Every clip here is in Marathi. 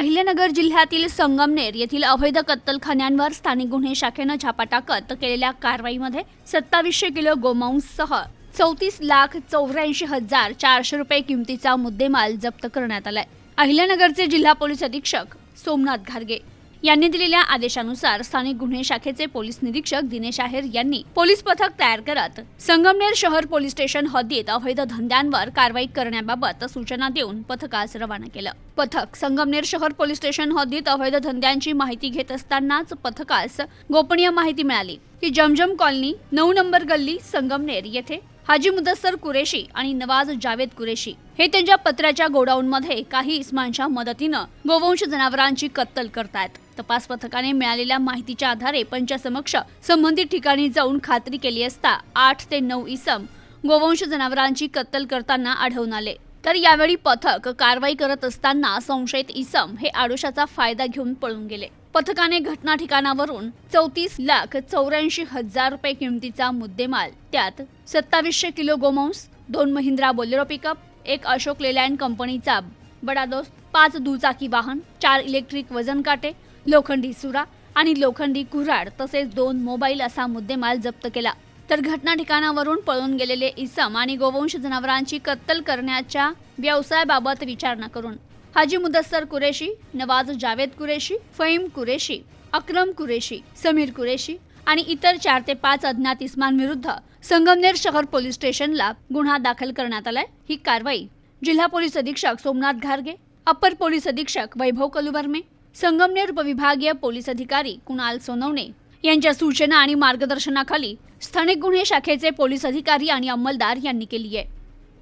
अहिल्यानगर जिल्ह्यातील संगमनेर येथील अवैध कत्तलखान्यांवर स्थानिक गुन्हे शाखेनं छापा टाकत केलेल्या कारवाईमध्ये सत्तावीसशे किलो गोमांससह चौतीस लाख चौऱ्याऐंशी हजार चारशे रुपये किमतीचा मुद्देमाल जप्त करण्यात आलाय. अहिल्यानगरचे जिल्हा पोलीस अधीक्षक सोमनाथ घारगे. यांनी दिलेल्या आदेशानुसार स्थानिक गुन्हे शाखेचे पोलीस निरीक्षक दिनेश आहेर यांनी पोलीस पथक तयार करत संगमनेर शहर पोलीस स्टेशन हद्दीत अवैध धंद्यांवर कारवाई करण्याबाबत सूचना देऊन पथकास रवाना केलं. पथक संगमनेर शहर पोलीस स्टेशन हद्दीत अवैध धंद्यांची माहिती घेत असतानाच पथकास गोपनीय माहिती मिळाली की जमजम कॉलनी नऊ नंबर गल्ली संगमनेर येथे हाजी मुदस्सर कुरेशी आणि नवाज जावेद कुरेशी हे त्यांच्या पत्र्याच्या गोडाऊनमध्ये काही इस्मांच्या मदतीनं गोवंश जनावरांची कत्तल करतायत. तपास पथकाने मिळालेल्या माहितीच्या आधारे पंचासमक्ष संबंधित ठिकाणी जाऊन खात्री केली असता आठ ते नऊ इसम गोवंश जनावरांची कत्तल करताना आढळून आले. तर यावेळी पथक कारवाई करत असताना संशयित इसम हे आडोशाचा फायदा घेऊन पळून गेले. पथकाने घटना ठिकाणावरून चौतीस लाख चौऱ्याऐंशी हजार रुपये किमतीचा मुद्देमाल त्यात सत्तावीसशे किलो गोमांस दोन महिंद्रा बोलेरो पिकअप एक अशोक लेलँड कंपनीचा बडादोस पाच दुचाकी वाहन चार इलेक्ट्रिक वजन काटे लोखंडी सुरा आणि लोखंडी कुऱ्हाड तसेच दोन मोबाईल असा मुद्देमाल जप्त केला. तर घटना ठिकाणावरून पळून गेलेले इसम आणि गोवंश जनावरांची कत्तल करण्याच्या व्यवसायाबाबत विचारणा करून. हाजी मुदस्सर कुरेशी नवाज जावेद कुरेशी फहीम कुरेशी अक्रम कुरेशी समीर कुरेशी आणि इतर चार ते पाच अज्ञात इस्मांविरुद्ध संगमनेर शहर पोलीस स्टेशनला गुन्हा दाखल करण्यात आलाय. ही कारवाई जिल्हा पोलीस अधीक्षक सोमनाथ घारगे अपर पोलीस अधीक्षक वैभव कलुवर्मे संगमनेर उपविभागीय पोलीस अधिकारी कुणाल सोनवणे यांच्या सूचना आणि मार्गदर्शनाखाली स्थानिक गुन्हे शाखेचे पोलीस अधिकारी आणि अंमलदार यांनी केली आहे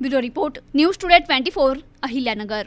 bureau report news today twenty four Ahilyanagar.